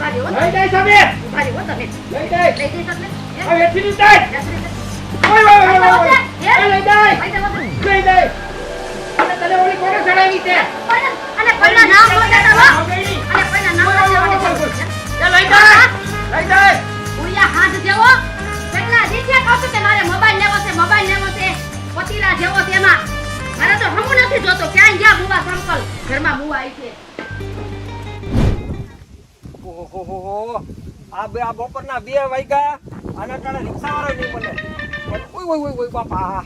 લઈ જાય સામે. ઊભા હો તમે. લઈ જાય. લઈ જઈશ એટલે? હે? આ વેચી જાય. ઓય ઓય ઓય ઓય, ઓય. હે? એ લઈ જાય. લઈ જાઓ, હો. લઈ જાય. અને તને ઓલી કોને ચડાવી છે? અને કોઈના નામ ન હો. અને કોઈના નામ ન લેવાની જરૂર છે. એ લઈ જાય. લઈ જાય. ભૂરિયા હાથ જેવો. કેટલા દીઠે કહું કે મારે મોબાઈલ લેવો છે મોબાઈલ લેવો છે. પતિરા જેવો તેમાં મારે તો હમું નથી જોતો. ક્યાંય ગયા બુવા સંકલ ઘરમાં બુવા આવી છે. ઓહોહોહો. આ બે આ બપોરના બે વાગ્યા. આના કારણે રિક્ષાવાળો નહીં મળે. ઓય ઓય ઓય ઓય બાપા.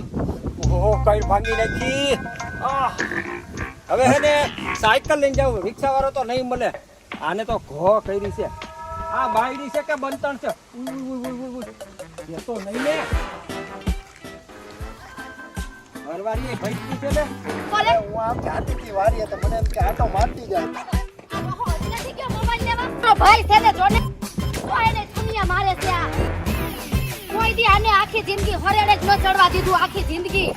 ઓહો કઈ ભાંગી નાખી. આહ. હવે હે ને સાયકલ લઈને જાવ રિક્ષાવાળો તો નહીં મળે. આને તો ઘો કરી છે. આ બાયડી છે કે બંતણ છે. એ તો નહીં ને. ઘરવાળી ભૈંસની છે ને? હું આમ જાતી વાડીએ તો મને એમ કે આટો મારતી જાય. ઓહો, મોબાઈલ ભાઈ છે ને જોને એને દુનિયા મારે છે આ. કોઈ દી આને આખી જિંદગી હરેડે જ ન ચડવા દીધું આખી જિંદગી.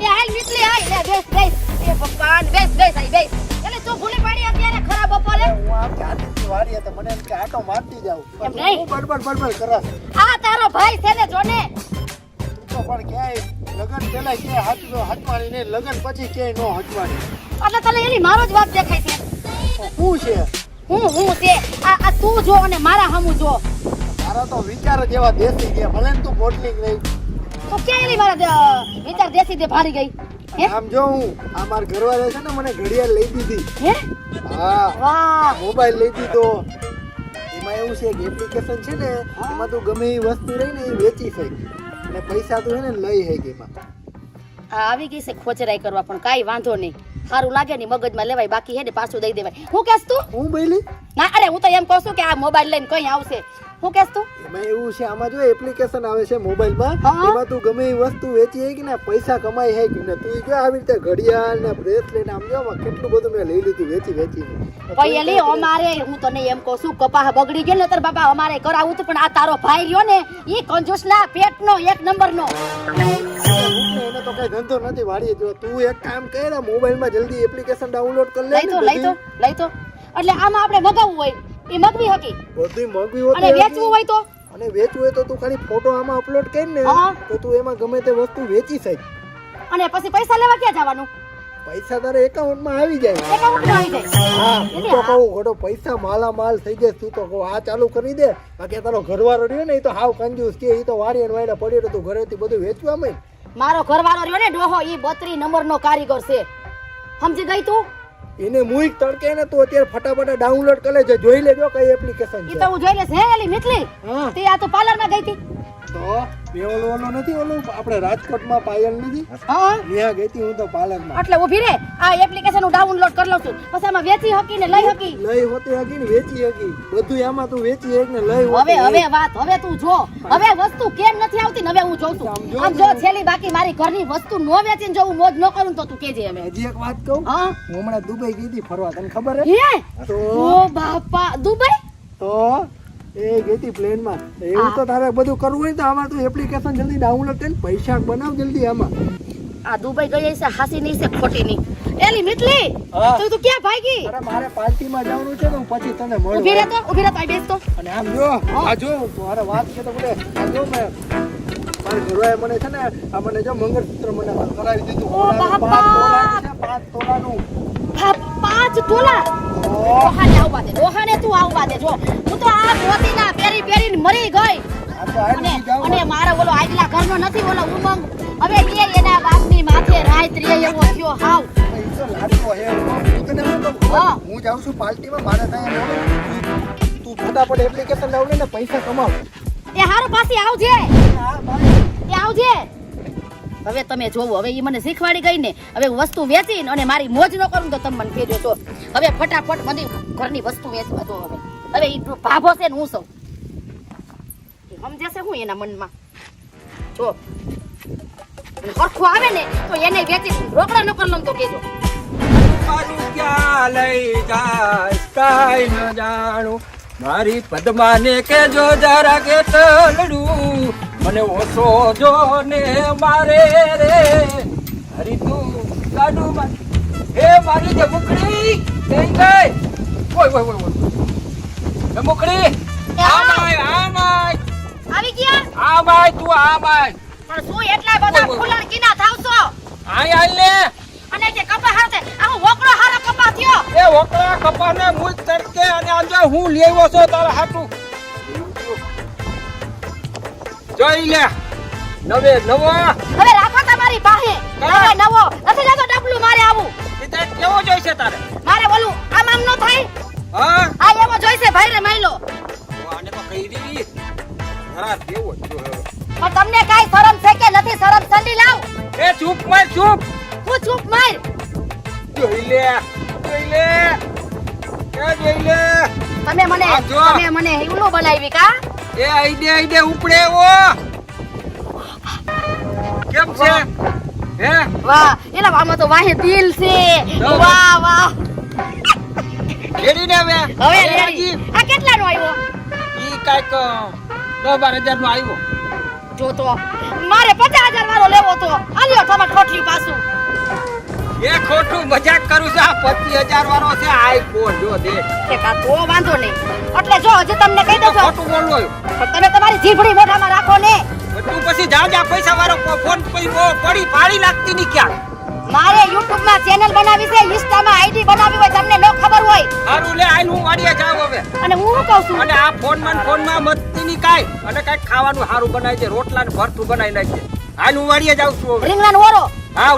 એ હાલ નીકળી આય લે બેસ બેસ. એ ભગવાન બેસ બેસ આઈ બેસ. એટલે તું ભૂલી પડી અત્યારે ખરાબ બપોરે હું આમ જાતી હતી? વાડીએ મને એમ કે આટો મારતી જાવ. એમ નહીં. બડબડ બડબડ કરા આ તારો ભાઈ છે ને જોને. તો પણ ક્યાંય લગન પેલા ક્યાંય હાથ ને લગન પછી ક્યાંય નો હટવાણી એટલે તને એની મારો જ વાત દેખાય છે. શું છે? હું હું છે? આ આ તું જો અને મારા હમું જો. મારા તો વિચાર જ એવા દેશી ગયા ભલે તું મોડલિંગ નહીં. તો કેલી મારા વિચાર દેશી દે ભારી ગઈ? આમ જો હું આ માર ઘરવાળા છે ને મને ઘડિયાળ લઈ દીધી. હે? હા. વાહ. મોબાઈલ લઈ દીધો. એમાં એવું છે કે એપ્લિકેશન છે ને એમાં તું ગમે એ વસ્તુ રહી ને એ વેચી શકે. અને પૈસા તું છે ને લઈ શકે એમાં. આવી ગઈ છે ખોચરાઈ કરવા પણ કાંઈ વાંધો નહીં. સારું લાગે ને મગજમાં લેવાય બાકી હે ને પાછું દઈ દેવાય. હું કેસ તું? હું બોલી? ના અરે હું તો એમ કહું છું કે આ મોબાઈલ લઈને કઈ આવશે. હું કેસ તું? એમાં એવું છે આમાં જો એપ્લિકેશન આવે છે મોબાઈલમાં. એમાં તું ગમે એ વસ્તુ વેચી હે કે ને પૈસા કમાઈ હે કે ને તું જો આવી રીતે ઘડિયાળ ને બ્રેસલેટ આમ જો કેટલું બધું મેં લઈ લીધું વેચી વેચી. પહેલી અમારે હું તને એમ કહું છું કપાહ બગડી ગયો ને તાર બાપા અમારે કરાવું તો પણ આ તારો ભાઈ રહ્યો ને ઈ કંજૂસના પેટનો એક નંબરનો. એને તો કઈ ધંધો નથી વાળી જો. તું એક કામ કર મોબાઈલ મોબાઈલમાં જલ્દી એપ્લિકેશન ડાઉનલોડ કરી લે લઈ તો લઈ તો લઈ તો. એટલે આમાં આપણે મગાવવું હોય એ મગવી હકી. બધું મગવી હોય અને વેચવું હોય તો? અને વેચવું હોય તો તું ખાલી ફોટો આમાં અપલોડ કરી ને તો તું એમાં ગમે તે વસ્તુ વેચી શક. અને પછી પૈસા લેવા ક્યાં જવાનું? પૈસા તારા એકાઉન્ટમાં આવી જાય. એકાઉન્ટમાં આવી જાય. હા હું તો કહું ઘડો પૈસા માલા માલ થઈ જાય તું તો કહું આ ચાલુ કરી દે. બાકી તારો ઘરવાળો રહ્યો ને એ તો હાવ કંજૂસ કે એ તો વારી વાયડા પડ્યો તો તું ઘરેથી બધું વેચવા માંડ. મારો ઘરવાળો રહ્યો ને ડોહો ઈ બત્રી નંબરનો કારીગર છે. સમજી ગઈ તું? એને મુઈક તડકે ને તો અત્યારે ફટાફટ ડાઉનલોડ કરી લેજે જોઈ લેજો કઈ એપ્લિકેશન ઈ તો હું જોઈ લઈશ હે એલી મિથલી તે આ તો પાર્લરમાં ગઈ હતી. તો? બે ઓલો ઓલો નથી ઓલું આપણે રાજકોટમાં પાયલ નથી. હા. ત્યાં ગઈ હું તો પાર્લરમાં એટલે ઊભી રે. આ એપ્લિકેશન હું ડાઉનલોડ કરી લઉં છું. પછી આમાં વેચી હકી ને લઈ હકી? લઈ હોતી હકી ને વેચી હકી. બધું આમાં તું વેચી હક ને લઈ હવે હવે વાત હવે તું જો. હવે વસ્તુ કેમ નથી આવતી ને હવે હું જોઉં છું. આમ જો છેલ્લી બાકી મારી ઘરની વસ્તુ નો વેચીને જો હું મોજ ન કરું તો તું કેજે હવે. હજી એક વાત કહું? હા? હું હમણાં દુબઈ ગઈ હતી ફરવા. તને ખબર હે? તો? બાપા. દુબઈ? તો? એ ગેતી પ્લેનમાં. એવું તો તારે બધું કરવું હોય તો આમાં તું એપ્લિકેશન જલ્દી ડાઉનલોડ કરીને પૈસા બનાવ જલ્દી આમાં. આ દુબઈ ગઈ છે હાસી નહીં છે ખોટી નહીં એલી મિટલી તું તું ક્યાં ભાગી? અરે મારે પાર્ટીમાં જવાનું છે તો હું પછી તને ઊભી રહે તો ઊભી રહે તો બેસ તો. અને આમ જો આ જો મારે વાત છે તો બોલે આ જો મેં મારી ઘરવાળાએ મને છે ને આ મને જો મંગળસૂત્ર મને કરાવી દીધું. ઓ બાપા. પાંચ તોલાનું. પાંચ તોલા? ઓ, ડોહાને આવવા દે ડોહાને તું આવવા દે જો. હું તો આ મોતીના પેરી પેરીને મરી ગઈ. અને અને મારો ઓલો આગલા ઘરનો નથી ઓલો ઉમંગ. હવે એ એના બાપની માથે રાત રે એવો થયો હાવ. હે. જાઉં છું પાર્ટીમાં મારે ત્યાં તું ફટાફટ એપ્લિકેશન લાવને ને પૈસા કમાવ. એ હારું પાછી આવજે. એ આવજે. હવે તમે જોવો હવે એ મને શીખવાડી ગઈ ને. હવે વસ્તુ વેચીને અને મારી મોજ ન કરું તો તમે મને કહેજો તો હવે ફટાફટ બધી ઘરની વસ્તુ વેચવા જો હવે. હવે એ ભાભો છે ને હું સૌ. એ સમજે છે હું એના મનમાં? જો. હરખું આવે ને, તો એને વેચી રોકડા ન કરી લઉં તો કેજો. ક્યાં લઈ જાય ન જાણું. મારી પદ્માને કેજો જરા કે તલડું મને ઓછો જો ને મારે રે. હરી તું ગાડું હે, મારી જે મુકડી થઈ ગઈ. ઓય ઓય ઓય. મોકડી આ. માય આ માય આવી ગયા? આ માય તું આ માય પણ શું એટલા બધા. ફૂલણ કીના થાવ છો આય આય લે! અને જે કપા હાથે આ વોકડો હારો કપા થયો. એ વોકળા કપા ને મુજ તડકે અને આજે હું લેવો છો તારા હાટુ જોઈ લે નવે નવો. હવે રાખો તમારી બાહે? નવો નવો. નથી લેતો ડબલું મારે આવું. ઈ કેવો જોઈશે તારે? મારે બોલું આમ આમ નો થાય? હા? એવો જોઈશે ભાઈ રે માયલો. આને તો કહી દીધી જરા દેવો પણ તમને કાઈ શરમ છે કે નથી? શરમ સંડી લાવ. એ ચૂપ માર ચૂપ. હું ચૂપ માર. જોઈ લે જોઈ લે. એ જોઈ લે. તમે મને. તમે મને ઈવલું બનાવી કા? એ આઈ આઈડે ઉપડે એવો કેમ છે? હે? વાહ. એલા આમાં તો વાહે દિલ છે. વાહ વાહ. રેડી ને હવે હવે રેડી. આ કેટલાનો આવ્યો? ઈ કાઈક દસ બાર હજાર નો આવ્યો. જો તો. મારે પચાસ હજાર વાળો લેવો તો. આલ્યો તમાર ખોટલી પાછું. એ ખોટું મજાક કરું છું. આ પચીસ હજાર વાળો છે. આઈ ફોન જો દે. કે કા તો વાંધો નહીં. એટલે જો હજી તમને કહી દઉં ખોટું બોલવો પણ તમે તમારી જીભડી મોઢામાં રાખો ને. તું પછી જા જા પૈસા વાળો ફોન પડી પાડી લાગતી ની ક્યાં? મારે YouTube માં ચેનલ બનાવી છે Insta માં ID બનાવી હોય તમને ન ખબર હોય. સારું લે આઈ હું વાડીએ જાવ હવે. અને હું શું કહું છું? અને આ ફોનમાં ફોનમાં મસ્તી ની કાઈ. અને કાઈ ખાવાનું સારું બનાવી દે રોટલા ને ભરતું બનાવી નાખજે. હાલ હું વાડીએ જાઉં છું હવે. રીંગણાનો ઓરો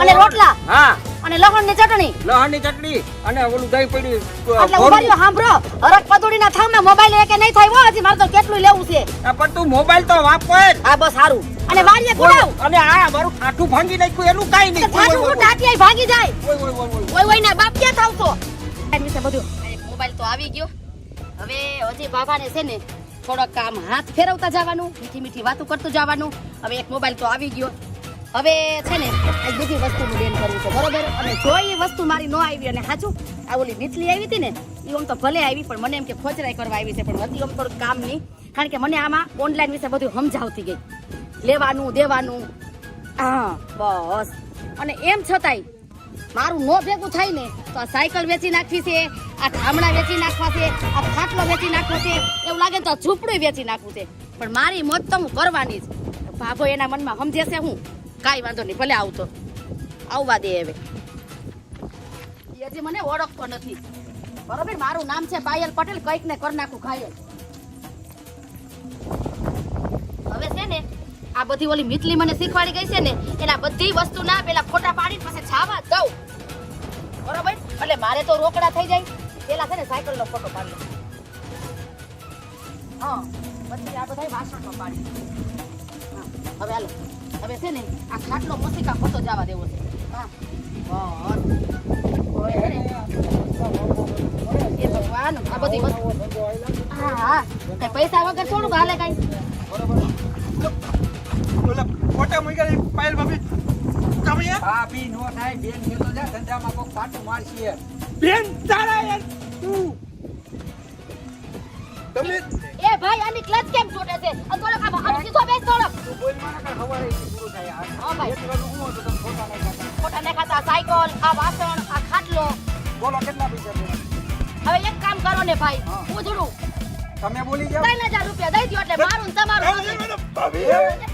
અને રોટલા હા. અને લહણની ચટણી. લહણની ચટણી અને ઓલું દહીં પડ્યું એટલે ભોરું. ઉભાર્યો સાંભળો. હરક પદુડીના થામે મોબાઈલ એકે નહીં થાય હજી મારે તો કેટલું લેવું છે. પણ તું મોબાઈલ તો વાપર. હા બસ સારું અને વાડીએ ગુડાવ અને આ મારું ઠાઠું ભાંગી નાખ્યું એનું કાઈ નહીં. ઠાઠું હું ટાટિયાઈ ભાંગી જાય. ઓય, ઓય, ઓય, ઓય. ના બાપ ક્યાં થાવ છો એમ વિશે બધું. મોબાઈલ તો આવી ગયો. હવે હજી બાબાને છે ને થોડોક કામ હાથ ફેરવતા જવાનું મીઠી મીઠી વાતો કરતું જવાનું. હવે એક મોબાઈલ તો આવી ગયો. હવે છે ને આ બધી વસ્તુનું બેન કરવું છે બરોબર? અને જો એ વસ્તુ મારી ન આવી અને સાચું આ ઓલી મીઠલી આવી હતી ને એ આમ તો ભલે આવી પણ મને એમ કે ખોચરાઈ કરવા આવી છે પણ હતી આમ થોડું કામ નહીં. કારણ કે મને આમાં ઓનલાઈન વિશે બધું સમજાવતી ગઈ. લેવાનું, દેવાનું. હા, બસ. અને એમ છતાંય મારું નો ભેગું થાય ને તો આ સાયકલ વેચી નાખવી છે, આ ધામણા વેચી નાખવા છે, આ ખાટલો વેચી નાખવો છે, એવું લાગે તો ઝૂંપડું વેચી નાખવું છે. પણ મારી મોત તો હું કરવાની જ. ભાભો એના મનમાં સમજે છે હું. કાંઈ વાંધો નહીં, ભલે આવતો. આવવા દે હવે. એ હજી મને ઓળખતો નથી. બરોબર, મારું નામ છે પાયલ પટેલ કંઈક ને કરી નાખું, ઘાયલ. આ બધી ઓલી મિતલી મને શીખવાડી ગઈ છે ને એના બધી વસ્તુ ના પેલા ફોટા પાડી પછી છાવા દઉં. બરોબર? એટલે મારે તો રોકડા થઈ જાય. પેલા છે ને સાયકલ નો ફોટો પાડી હા પછી આ બધા વાસણમાં પાડી હા, હવે હાલો. હવે છે ને આ ખાટલો મસ્તિકા ફોટો જવા દેવો છે. હા. ને, ભગવાન આ બધી પૈસા વગર થોડુંક હાલે કઈ? ભાભી. નો થાય બેન કે તો જા ધંધામાં કોક પાટું મારશે. બેન તારા યાર તું. તમે એ ભાઈ આની ક્લચ કેમ છોડે છે? આ થોડોક આમ આમ સીધો બેસ થોડોક તું બોલ મારા કર ખબર હે પૂરું થાય આ. હા ભાઈ. એક વાર હું તો તમે ખોટા નહીં ખાતા. ફોટા ને ખાતા સાયકલ આ વાસણ આ ખાટલો. બોલો કેટલા પૈસા છે? હવે એક કામ કરો ને ભાઈ હું. જોડું તમે બોલી જાઓ. ત્રણ હજાર રૂપિયા દઈ દ્યો એટલે મારું ને તમારું. હા.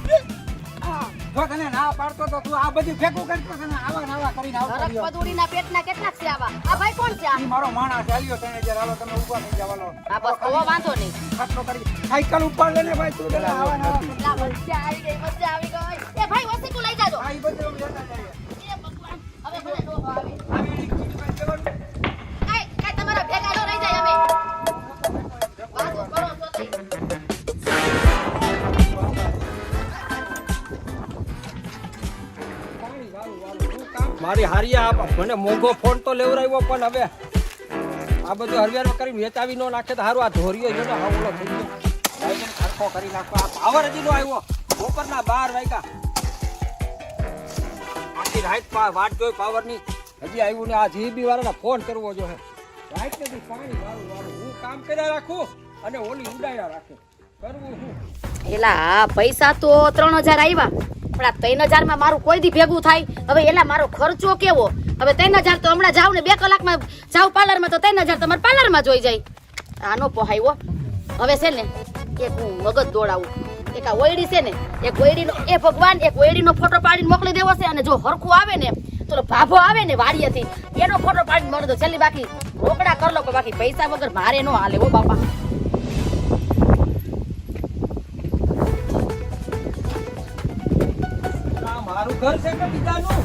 જો તને ના પાડતો તો તું આ બધું ભેગું કરતો તને આવા ને આવા કરીને આવતો રહ્યો. પદુડીના પેટના કેટલા છે આવા આ ભાઈ કોણ છે આ મારો માણસ ચાલ્યો તને જરા હાલો તમે ઊભા થઈ જાવ આ બસ તો વાંધો નહીં ખાટલો કરી સાયકલ ઉપર લઈને ભાઈ તું પેલા આવા ને કેટલા મજા આવી ગઈ મજા આવી ગઈ એ ભાઈ વસ્તુ લઈ જાજો આ ઈ બધું લેતા જઈએ. એ ભગવાન હવે મને ડોહો આવે આવી મારી હારિયા આપ મને મોંઘો ફોન તો લેવરાવ્યો પણ હવે આ બધું હરવેર કરીને વેચાવી ન નાખે તો હારું આ ધોરીઓ જો ને હા, ઓલો થઈ ગયો. સરખો કરી નાખો. આ પાવર હજી નો આવ્યો. બપોરના બાર વાગ્યા. આખી પા વાટ જોઈ પાવરની હજી આવ્યું ને આ જીબી વાળાને ફોન કરવો જો હે. રાત નથી પાણી વાળું વાળું. હું કામ કર્યા રાખું અને ઓલી ઉડાયા રાખું. કરવું હું? એલા, પૈસા તો ત્રણ હજાર આવ્યા પણ આ ત્રણ હજારમાં મારું કોઈ દી ભેગું થાય. હવે એલા મારો ખર્ચો કેવો? હવે ત્રણ હજાર તો હમણાં જાવ ને બે કલાકમાં જાવ પાર્લરમાં તો ત્રણ હજાર તમારે પાર્લરમાં જોઈ જાય. આનો પોહાયો હવે છે ને, એક હું મગજ દોડાવું. એક આ ઓયડી છે ને, એક ઓયડીનો, એ ભગવાન, એક ઓયડીનો ફોટો પાડીને મોકલી દેવો છે અને જો હરખું આવે ને, તો ભાભો આવે ને વાડીએથી, એનો ફોટો પાડીને મળે તો છેલ્લી બાકી રોકડા કર લો, પણ બાકી પૈસા વગર મારે નો હાલે હો બાપા. ઘર છે કે બીજાનું?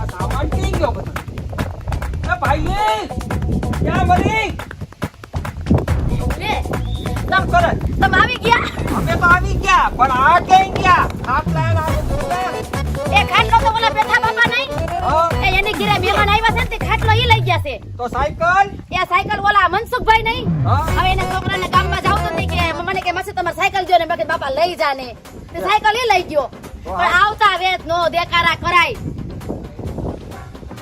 આ સામાન ક્યાં ગયો બધો? એ ભાઈ ક્યાં મરી? તમ કરે તમે આવી ગયા? અમે તો આવી ગયા પણ આ ક્યાં ગયા? ખાટલા ને આ એ ખાટલો તો બોલા બેઠા બાપા નહીં? એ એની ઘરે મહેમાન આવ્યા છે ને તે ખાટલો ઈ લઈ ગયા છે. તો સાયકલ? એ સાયકલ ઓલા મનસુખભાઈ નહીં? હવે એના છોકરાને ગામમાં જાવ તો કે મને કે મસી તમારે સાયકલ જો ને બાકી બાપા લઈ જા ને. તે સાયકલ ઈ લઈ ગયો. પણ આવતા વેત નો દેકારા કરાય.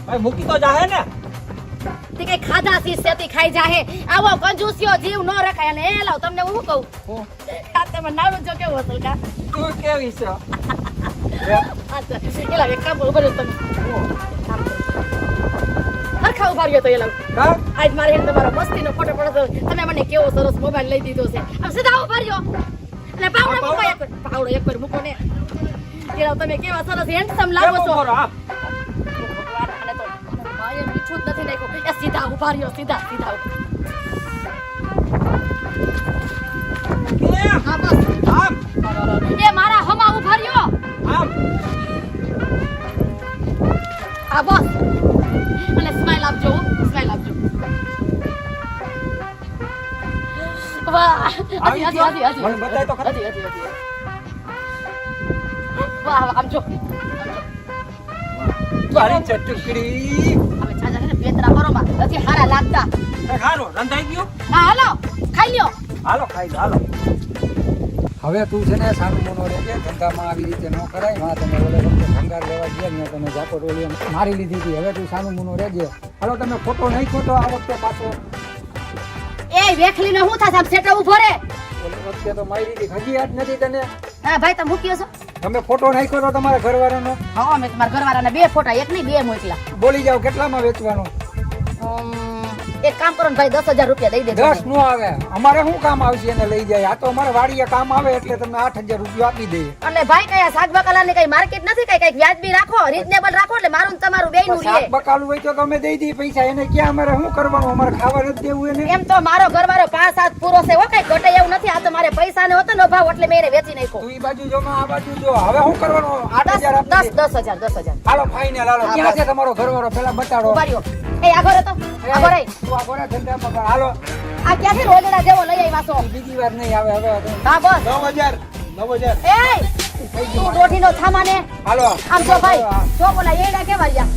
ભાઈ મૂકી તો જાહે ને. તે કઈ ખાધા સી સેતી ખાઈ જાહે. આવો કંજૂસિયો જીવ નો રખાય. અને એ લાવ તમને હું કહું? આ તમે નાનું જો કેવો હતો કા? તું કેવી છો? એલા એક કામ ઊભો તમે. હરખા ઊભા રહ્યો તો એલા. કા આજ મારે એક તમારો મસ્તીનો ફોટો પડ્યો તમે મને કેવો સરસ મોબાઈલ લઈ દીધો છે. આમ સીધા ઊભા રહ્યો. અને પાવડો મૂકો એક પાવડો એક મૂકો ને. એલા તમે કેવા સરસ હેન્ડસમ લાગો છો? ઊભો રહો? આ ભગવાન, આને તો માએ મીઠું જ નથી નાખ્યું. એ સીધા ઊભા રહ્યો સીધા સીધા હા બસ. આમ. એ મારા હમા ઊભા રહ્યો. આમ. હા બસ. અને સ્માઈલ આપજો સ્માઈલ આપજો. વાહ. હજી હજી હજી હજી. મને બતાય તો ખરા. હજી હજી હજી. વાહ વાહ આમ જો. મારી ચટકડી હવે જાજા ને પેતરા બરોબર હજી હારા લાગતા. એ રંધાઈ ગયું? હા હાલો ખાઈ લ્યો. હાલો ખાઈ લો, હાલો. હવે તું છે ને સારું મોનો રહેજે ધંધામાં આવી રીતે ન કરાયમાં તમે ઓલે વખતે ભંગાર લેવા ગયા ને તમે જાપો ડોલી મારી લીધી હતી. હવે તું સાનું મોનો રહેજે હાલો તમે ખોટો નહીં ખોટો આ વખતે પાછો. એ વેખલીનો હું થાશે આમ સેટો ઊભો રે. ઓલી વખતે તો મારી લીધી હજી યાદ નથી તને? હા ભાઈ તમે મૂક્યો છો? તમે ફોટો નાખ્યો તો તમારા ઘરવાળાનો? હા મેં તમારા ઘરવાળાના બે ફોટા એક નહીં બે મોકલા. બોલી જાવ કેટલામાં વેચવાનો? એક કામ કરો ને ભાઈ દસ હજાર રૂપિયા દઈ દેજો દસ નો આવે. અમારે શું કામ આવશે એને લઈ જાય? આ તો અમારે વાડીએ કામ આવે એટલે તમને આઠ હજાર રૂપિયા આપી દઈએ. અને ભાઈ કયા શાક બકાલાની કઈ માર્કેટ નથી? કઈ કંઈક વ્યાજબી રાખો રીઝનેબલ રાખો એટલે મારું ને તમારું બેયનું શાક રહે બકાલું હોય તો તમે દઈ દઈએ પૈસા. એને ક્યાં અમારે શું કરવાનું? અમારે ખાવા નથી દેવું એને. એમ તો મારો ઘરવાળો પાંચ સાત પૂરો છે હો કઈ ઘટે એવું નથી. આ તો મારે પૈસા ને હતો નો ભાવ એટલે મેં એને વેચી નાખ્યો. તું ઈ બાજુ જો આ બાજુ જો. હવે શું કરવાનું? આઠ હજાર દસ દસ હજાર દસ હજાર. હાલો ફાઈનલ હાલો. ક્યાં છે તમારો ઘરવાળો? પેલા બતાડો. એ આગળ હતો આગળ રહી તું આ ગોળા ધંધામાં કર. હાલો. આ ક્યાંથી રોજડા જેવો લઈ આવ્યા છો? બીજી વાર નહીં આવે હવે. હા બસ. નવ હજાર નવ હજાર. એ તું દોઢીનો થામાને હાલો. આમ જો ભાઈ જો બોલા એડા કેવા રહ્યા.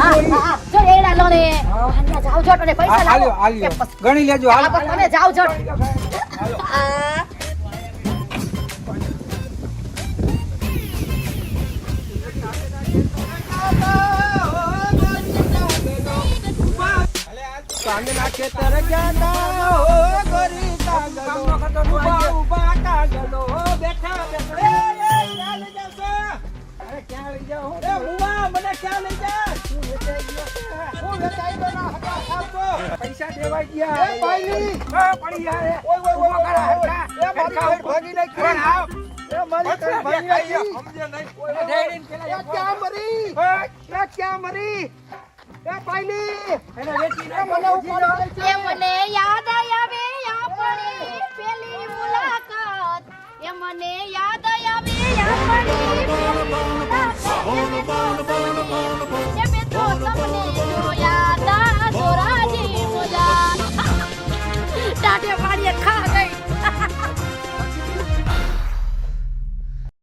હા હા જો એડા લો ને. હા. જાવ છો અને પૈસા લાવો. હાલ્યો હાલ્યો. ગણી લેજો હાલ. હાલો તમે જાવ છો આ. કાંગના ખેતર ગયા હો ગોરી કાગલો ઊભા ઊભા કાગલો બેઠા બેઠા એ, ક્યાં લઈ જાશો? અરે ક્યાં લઈ જાઓ એ ઉવા મને ક્યાં લઈ જા હું વેચાઈ ગયો ના હતા ખાતો. પૈસા દેવા ગયા એ ભાઈની. એ પડી જાય ઓય, ઓય, ઓય, કરો. હરખા. એ મારી ભાગી નાખી. પણ આવ. એ મારી ભાગી નાખી. સમજ્યો નહીં? ઓય, ડેડીને પેલા ક્યાં મરી એ ક્યાં મરી એ પાયલી એને વેચી મુલાકાત